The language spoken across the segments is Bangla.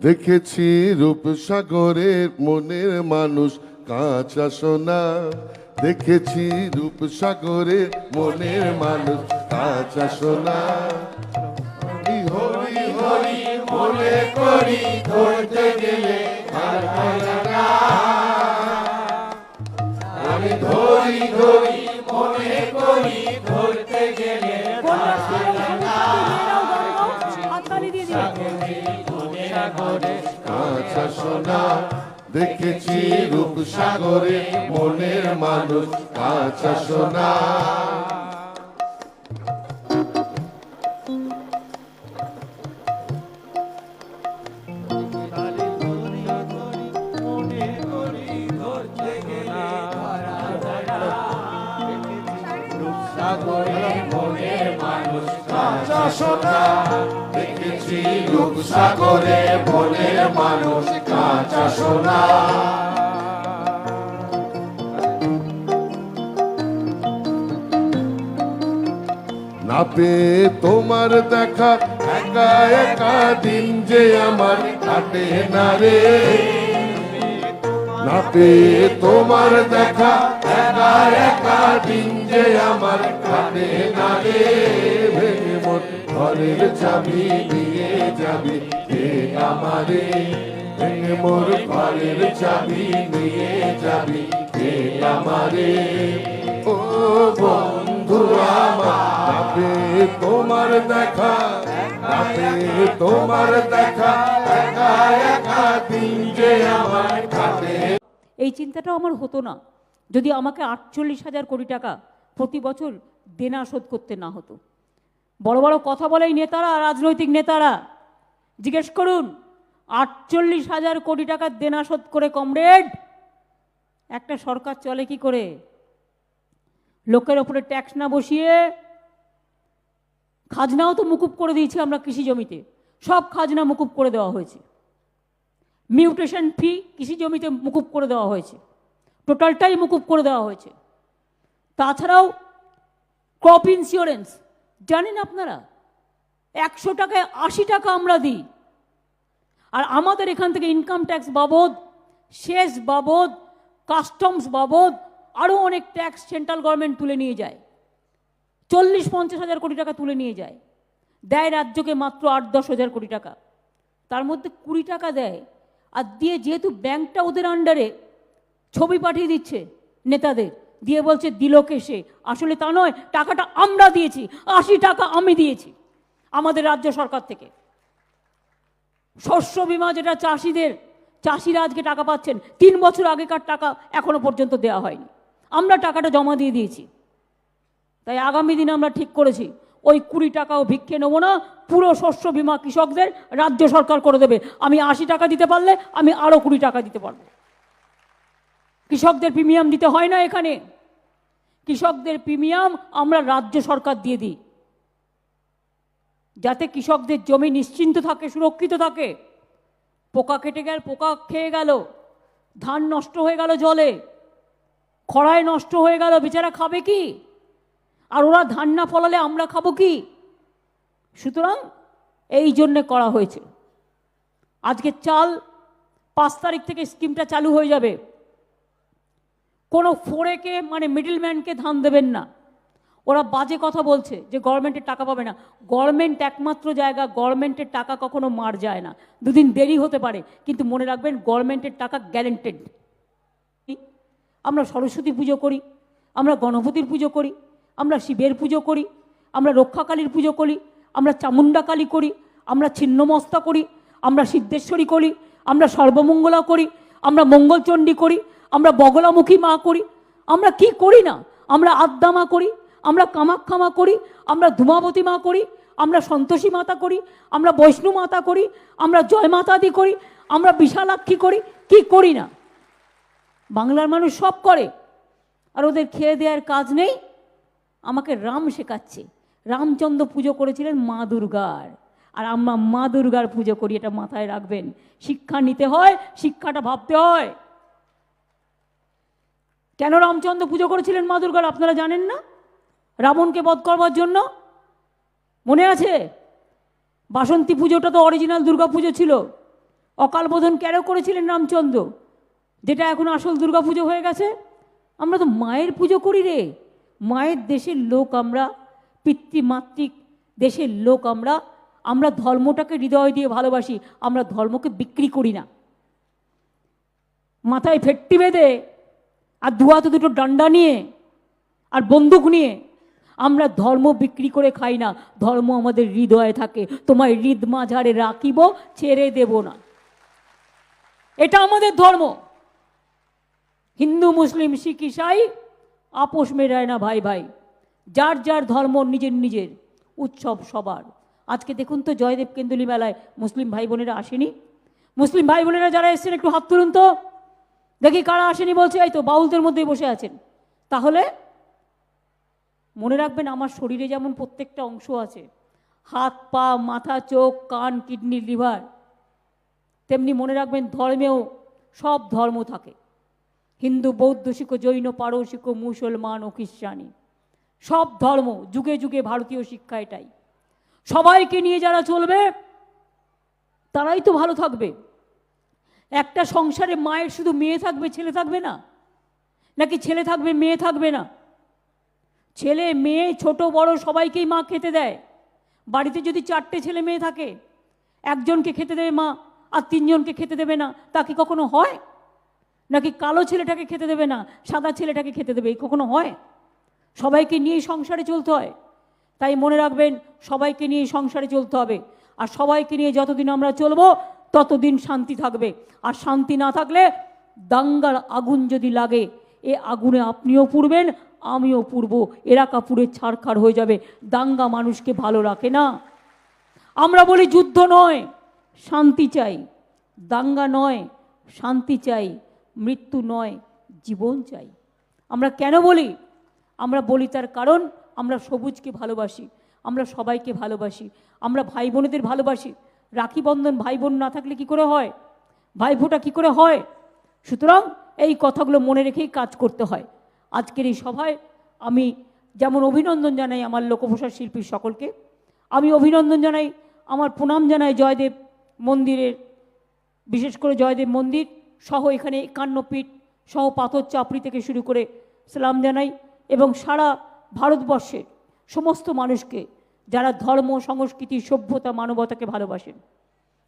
দেখেছি রূপসাগরের মনের মানুষ কাঁচা সোনা দেখেছি রূপসাগরের মনের মানুষ কাঁচা সোনা হরি হরি হরি মনে করি, ধরতে গেলে। আমি ধরি ধরি মনে করি, ধরতে গেলে কাঁচা সোনা দেখেছি রূপসাগরে মনের মানুষ কাঁচা সোনা। কাঁচা সোনা দেখেছি মনের মানুষ কাঁচা সোনা। তোমার দেখা, একা একা দিন যে আমার কাটে না রে। না তোমার দেখা, একা একা দিন যে আমার কাটে না রে। ঘরের চাবি নিয়ে যাবি। কে আমারে মোর ঘরের চাবি নিয়ে যাবি। কে আমারে, ও বন্ধু আমার তোমার দেখা এই চিন্তাটাও আমার হতো না, যদি আমাকে আটচল্লিশ হাজার কোটি টাকা প্রতি বছর দেনা শোধ করতে না হতো। বড় বড় কথা বলে নেতারা, রাজনৈতিক নেতারা। জিজ্ঞেস করুন, আটচল্লিশ হাজার কোটি টাকার দেনা শোধ করে কমরেড? একটা সরকার চলে কি করে? লোকের ওপরে ট্যাক্স না বসিয়ে? খাজনাও তো মুকুব করে দিয়েছি আমরা কৃষি জমিতে। সব খাজনা মুকুব করে দেওয়া হয়েছে। মিউটেশন ফি কৃষি জমিতে মুকুব করে দেওয়া হয়েছে। টোটালটাই মুকুব করে দেওয়া হয়েছে। তাছাড়াও ক্রপ ইন্স্যুরেন্স জানেন আপনারা? একশো টাকায় আশি টাকা আমরা দিই। আর আমাদের এখান থেকে ইনকাম ট্যাক্স বাবদ শেষ বাবদ কাস্টমস বাবদ আরও অনেক ট্যাক্স সেন্ট্রাল গভর্নমেন্ট তুলে নিয়ে যায়। চল্লিশ পঞ্চাশ হাজার কোটি টাকা তুলে নিয়ে যায়। দেয় রাজ্যকে মাত্র আট দশ হাজার কোটি টাকা। তার মধ্যে কুড়ি টাকা দেয়। আর দিয়ে যেহেতু ব্যাংকটা ওদের আন্ডারে ছবি পাঠিয়ে দিচ্ছে নেতাদের। দিয়ে বলছে দিল সে। আসলে তা নয়, টাকাটা আমরা দিয়েছি, আশি টাকা আমি দিয়েছি, আমাদের রাজ্য সরকার থেকে। শস্য বিমা যেটা চাষিদের, চাষিরা আজকে টাকা পাচ্ছেন, তিন বছর আগেকার টাকা এখনও পর্যন্ত দেওয়া হয়নি। আমরা টাকাটা জমা দিয়ে দিয়েছি। তাই আগামী দিনে আমরা ঠিক করেছি, ওই কুড়ি টাকাও ভিক্ষে নেব না, পুরো শস্য বিমা কৃষকদের রাজ্য সরকার করে দেবে। আমি আশি টাকা দিতে পারলে আমি আরও কুড়ি টাকা দিতে পারব। কৃষকদের প্রিমিয়াম দিতে হয় না এখানে। কৃষকদের প্রিমিয়াম আমরা রাজ্য সরকার দিয়ে দিই। যাতে কৃষকদের জমি নিশ্চিন্ত থাকে, সুরক্ষিত থাকে। পোকা কেটে গেল, পোকা খেয়ে গেল, ধান নষ্ট হয়ে গেল জলে, খরায় নষ্ট হয়ে গেল, বেচারা খাবে কি? আর ওরা ধান না ফলালে আমরা খাব কি? সুতরাং এই জন্যে করা হয়েছে। আজকে চাল পাঁচ তারিখ থেকে স্কিমটা চালু হয়ে যাবে। কোনো ফোরেকে মানে মিডলম্যানকে ধান দেবেন না। ওরা বাজে কথা বলছে যে গভর্নমেন্টের টাকা পাবে না। গভর্নমেন্ট একমাত্র জায়গা গভর্নমেন্টের টাকা কখনো মার যায় না। দুদিন দেরি হতে পারে, কিন্তু মনে রাখবেন গভর্নমেন্টের টাকা গ্যারেন্টেড আমরা সরস্বতী পুজো করি, আমরা গণপতির পুজো করি, আমরা শিবের পুজো করি, আমরা রক্ষাকালীর পুজো করি, আমরা চামুণ্ডা কালী করি, আমরা ছিন্নমস্তা করি, আমরা সিদ্ধেশ্বরী করি, আমরা সর্বমঙ্গলা করি, আমরা মঙ্গলচণ্ডী করি আমরা বগলামুখী মা করি, আমরা কি করি না? আমরা আদ্দামা করি, আমরা কামাখ্যা মা করি, আমরা ধুমাবতী মা করি, আমরা সন্তোষী মাতা করি, আমরা বৈষ্ণু মাতা করি, আমরা জয় মাতাদি করি, আমরা বিশালাক্ষী করি, কি করি না? বাংলার মানুষ সব করে, আর ওদের খেয়ে দেওয়ার কাজ নেই। আমাকে রাম শেখাচ্ছে। রামচন্দ্র পুজো করেছিলেন মা দুর্গার। আর আমরা মা দুর্গার পুজো করি, এটা মাথায় রাখবেন। শিক্ষা নিতে হয়, শিক্ষাটা ভাবতে হয়। কেন রামচন্দ্র পুজো করেছিলেন মা দুর্গার আপনারা জানেন না? রাবণকে বধ করবার জন্য? মনে আছে? বাসন্তী পুজোটা তো অরিজিনাল দুর্গা পুজো ছিল। অকাল বোধন কেন করেছিলেন রামচন্দ্র? যেটা এখন আসল দুর্গাপুজো হয়ে গেছে? আমরা তো মায়ের পুজো করি রে। মায়ের দেশের লোক আমরা পিতৃমাতৃক দেশের লোক আমরা। আমরা ধর্মটাকে হৃদয় দিয়ে ভালোবাসি, আমরা ধর্মকে বিক্রি করি না। মাথায় ফেট্টি বেঁধে আর দুহাতে দুটো ডান্ডা নিয়ে আর বন্দুক নিয়ে আমরা ধর্ম বিক্রি করে খাই না। ধর্ম আমাদের হৃদয়ে থাকে। তোমায় হৃদ মাঝারে রাখিব, ছেড়ে দেব না। এটা আমাদের ধর্ম। হিন্দু, মুসলিম, শিখ, ইসাই, আপোষ মেরায় না ভাই ভাই। যার যার ধর্ম নিজের নিজের, উৎসব সবার। আজকে দেখুন তো জয়দেব কেন্দুলি মেলায় মুসলিম ভাই বোনেরা আসেনি। মুসলিম ভাই বোনেরা যারা এসেছেন, একটু হাত তুলুন তো। দেখি কারা আসেনি বলছে, এই তো বাউলদের মধ্যেই বসে আছেন। তাহলে মনে রাখবেন আমার শরীরে যেমন প্রত্যেকটা অংশ আছে, হাত, পা, মাথা, চোখ, কান, কিডনি, লিভার, তেমনি মনে রাখবেন ধর্মেও সব ধর্ম থাকে। হিন্দু, বৌদ্ধ, শিখ, জৈন, পারো পারসিক মুসলমান ও খ্রিস্টানি, সব ধর্ম যুগে যুগে ভারতীয় শিক্ষা এটাই। সবাইকে নিয়ে যারা চলবে, তারাই তো ভালো থাকবে। একটা সংসারে মায়ের শুধু মেয়ে থাকবে, ছেলে থাকবে না? নাকি ছেলে থাকবে, মেয়ে থাকবে না? ছেলে, মেয়ে, ছোট, বড় সবাইকেই মা খেতে দেয়। বাড়িতে যদি চারটে ছেলে মেয়ে থাকে, একজনকে খেতে দেবে মা, আর তিনজনকে খেতে দেবে না, তা কি কখনো হয়? নাকি কালো ছেলেটাকে খেতে দেবে না, সাদা ছেলেটাকে খেতে দেবে এই কখনো হয়? সবাইকে নিয়েই সংসারে চলতে হয়। তাই মনে রাখবেন, সবাইকে নিয়ে সংসারে চলতে হবে। আর সবাইকে নিয়ে যতদিন আমরা চলবো ততদিন শান্তি থাকবে। আর শান্তি না থাকলে দাঙ্গার আগুন যদি লাগে, এ আগুনে আপনিও পুড়বেন, আমিও পুড়ব। এলাকা পুড়ে ছাড়খাড় হয়ে যাবে। দাঙ্গা মানুষকে ভালো রাখে না। আমরা বলি যুদ্ধ নয়, শান্তি চাই। দাঙ্গা নয়, শান্তি চাই। মৃত্যু নয়, জীবন চাই। আমরা কেন বলি? আমরা বলি তার কারণ, আমরা সবুজকে ভালোবাসি, আমরা সবাইকে ভালোবাসি, আমরা ভাই বোনেদের ভালোবাসি। রাখি বন্ধন ভাই বোন না থাকলে কি করে হয়? ভাই ফোঁটা কী করে হয়? সুতরাং এই কথাগুলো মনে রেখেই কাজ করতে হয়। আজকের এই সভায় আমি যেমন অভিনন্দন জানাই আমার লোকভাষার শিল্পী সকলকে, আমি অভিনন্দন জানাই আমার প্রণাম জানাই জয়দেব মন্দিরের, বিশেষ করে জয়দেব মন্দির সহ এখানে একান্ন পীঠ সহ পাথর চাপড়ি থেকে শুরু করে সালাম জানাই এবং সারা ভারতবর্ষের সমস্ত মানুষকে যারা ধর্ম, সংস্কৃতি, সভ্যতা, মানবতাকে ভালোবাসেন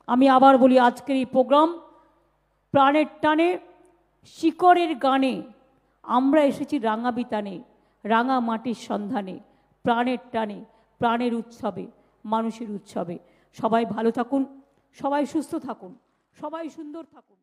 আমি আবার বলি, আজকের এই প্রোগ্রাম প্রাণের টানে, শিকড়ের গানে, আমরা এসেছি রাঙা বিতানে রাঙা মাটির সন্ধানে, প্রাণের টানে, প্রাণের উৎসবে, মানুষের উৎসবে। সবাই ভালো থাকুন, সবাই সুস্থ থাকুন, সবাই সুন্দর থাকুন।